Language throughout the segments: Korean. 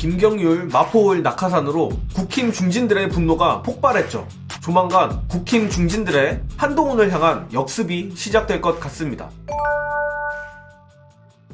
김경률, 마포울, 낙하산으로 국힘 중진들의 분노가 폭발했죠. 조만간 국힘 중진들의 한동훈을 향한 역습이 시작될 것 같습니다.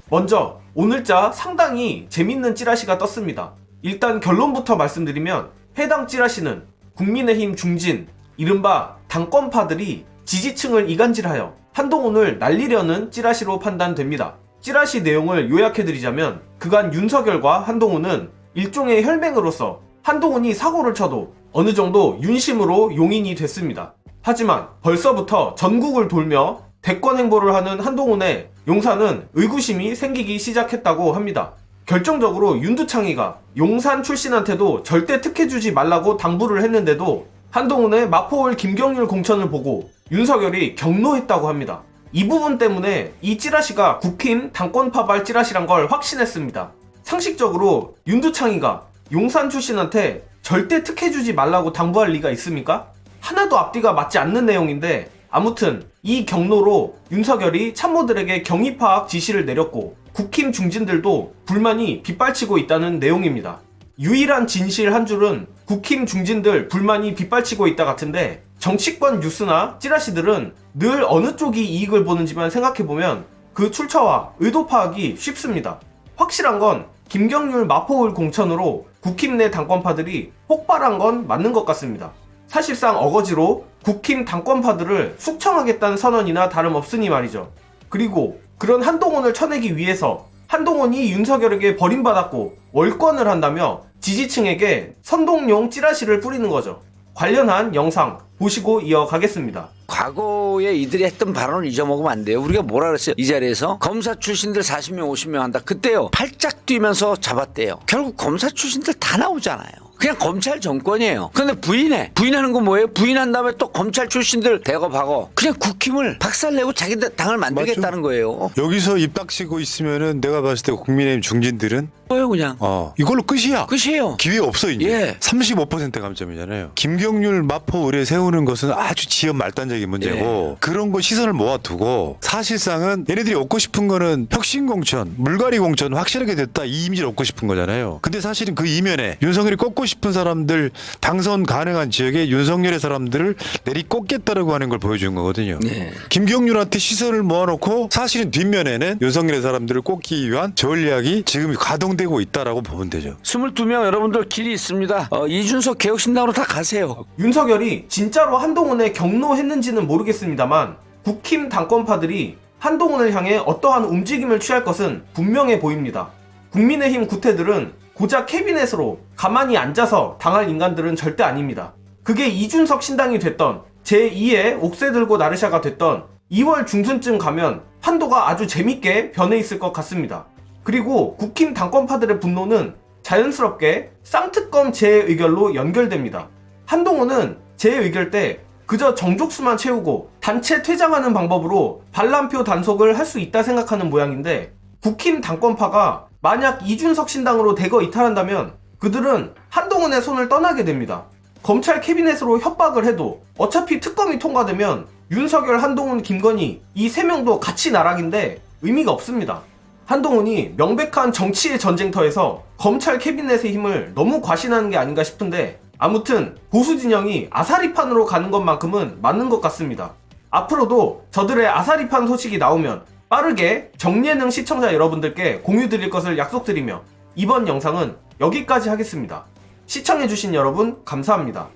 먼저 오늘자 상당히 재밌는 찌라시가 떴습니다. 일단 결론부터 말씀드리면 해당 찌라시는 국민의힘 중진, 이른바 당권파들이 지지층을 이간질하여 한동훈을 날리려는 찌라시로 판단됩니다. 찌라시 내용을 요약해드리자면 그간 윤석열과 한동훈은 일종의 혈맹으로서 한동훈이 사고를 쳐도 어느 정도 윤심으로 용인이 됐습니다. 하지만 벌써부터 전국을 돌며 대권 행보를 하는 한동훈의 용산은 의구심이 생기기 시작했다고 합니다. 결정적으로 윤두창이가 용산 출신한테도 절대 특혜 주지 말라고 당부를 했는데도 한동훈의 마포울 김경률 공천을 보고 윤석열이 경로했다고 합니다. 이 부분 때문에 이 찌라시가 국힘 당권 파발 찌라시란 걸 확신했습니다. 상식적으로 윤두창이가 용산 출신한테 절대 특혜 주지 말라고 당부할 리가 있습니까? 하나도 앞뒤가 맞지 않는 내용인데 아무튼 이 경로로 윤석열이 참모들에게 경위 파악 지시를 내렸고 국힘 중진들도 불만이 빗발치고 있다는 내용입니다. 유일한 진실 한 줄은 국힘 중진들 불만이 빗발치고 있다 같은데 정치권 뉴스나 찌라시들은 늘 어느 쪽이 이익을 보는지만 생각해보면 그 출처와 의도 파악이 쉽습니다. 확실한 건 김경률 마포울 공천으로 국힘 내 당권파들이 폭발한 건 맞는 것 같습니다. 사실상 어거지로 국힘 당권파들을 숙청하겠다는 선언이나 다름없으니 말이죠. 그리고 그런 한동훈을 쳐내기 위해서 한동훈이 윤석열에게 버림받았고 월권을 한다며 지지층에게 선동용 찌라시를 뿌리는 거죠. 관련한 영상 보시고 이어가겠습니다. 과거에 이들이 했던 발언을 잊어먹으면 안 돼요. 우리가 뭐라 그랬어요? 이 자리에서 검사 출신들 40명, 50명 한다. 그때요. 팔짝 뛰면서 잡았대요. 결국 검사 출신들 다 나오잖아요. 그냥 검찰 정권이에요. 근데 부인해. 부인하는 건 뭐예요? 부인한 다음에 또 검찰 출신들 대거하고 그냥 국힘을 박살내고 자기들 당을 만들겠다는 거예요. 여기서 입 닥치고 있으면은 내가 봤을 때 국민의힘 중진들은 뭐예요, 그냥. 어 이걸로 끝이야. 끝이에요. 기회 없어 이제. 예. 35% 감점이잖아요. 김경률 마포 의뢰 세우는 것은 아주 지연 말단적인 문제고 예. 그런 거 시선을 모아두고 사실상은 얘네들이 얻고 싶은 거는 혁신 공천, 물갈이 공천 확실하게 됐다 이 이미지를 얻고 싶은 거잖아요. 근데 사실은 그 이면에 윤석열이 꺾고 싶은 사람들 당선 가능한 지역에 윤석열의 사람들을 내리 꺾겠다라고 하는 걸 보여준 거거든요. 네. 김경률한테 시선을 모아놓고 사실은 뒷면에는 윤석열의 사람들을 꺾기 위한 전략이 지금 가동되고 있다라고 보면 되죠. 22명 여러분들 길이 있습니다. 어, 이준석 개혁신당으로 다 가세요. 윤석열이 진짜로 한동훈에 경로했는지는 모르겠습니다만 국힘 당권파들이 한동훈을 향해 어떠한 움직임을 취할 것은 분명해 보입니다. 국민의힘 구태들은 고작 캐비넷으로 가만히 앉아서 당할 인간들은 절대 아닙니다. 그게 이준석 신당이 됐던 제2의 옥새 들고 나르샤가 됐던 2월 중순쯤 가면 판도가 아주 재밌게 변해 있을 것 같습니다. 그리고 국힘 당권파들의 분노는 자연스럽게 쌍특검 재의결로 연결됩니다. 한동훈은 재의결 때 그저 정족수만 채우고 단체 퇴장하는 방법으로 반란표 단속을 할 수 있다 생각하는 모양인데 국힘 당권파가 만약 이준석 신당으로 대거 이탈한다면 그들은 한동훈의 손을 떠나게 됩니다. 검찰 캐비넷으로 협박을 해도 어차피 특검이 통과되면 윤석열, 한동훈, 김건희 이 세 명도 같이 나락인데 의미가 없습니다. 한동훈이 명백한 정치의 전쟁터에서 검찰 캐비넷의 힘을 너무 과신하는 게 아닌가 싶은데 아무튼 보수 진영이 아사리판으로 가는 것만큼은 맞는 것 같습니다. 앞으로도 저들의 아사리판 소식이 나오면 빠르게 정예능 시청자 여러분들께 공유 드릴 것을 약속드리며 이번 영상은 여기까지 하겠습니다. 시청해주신 여러분 감사합니다.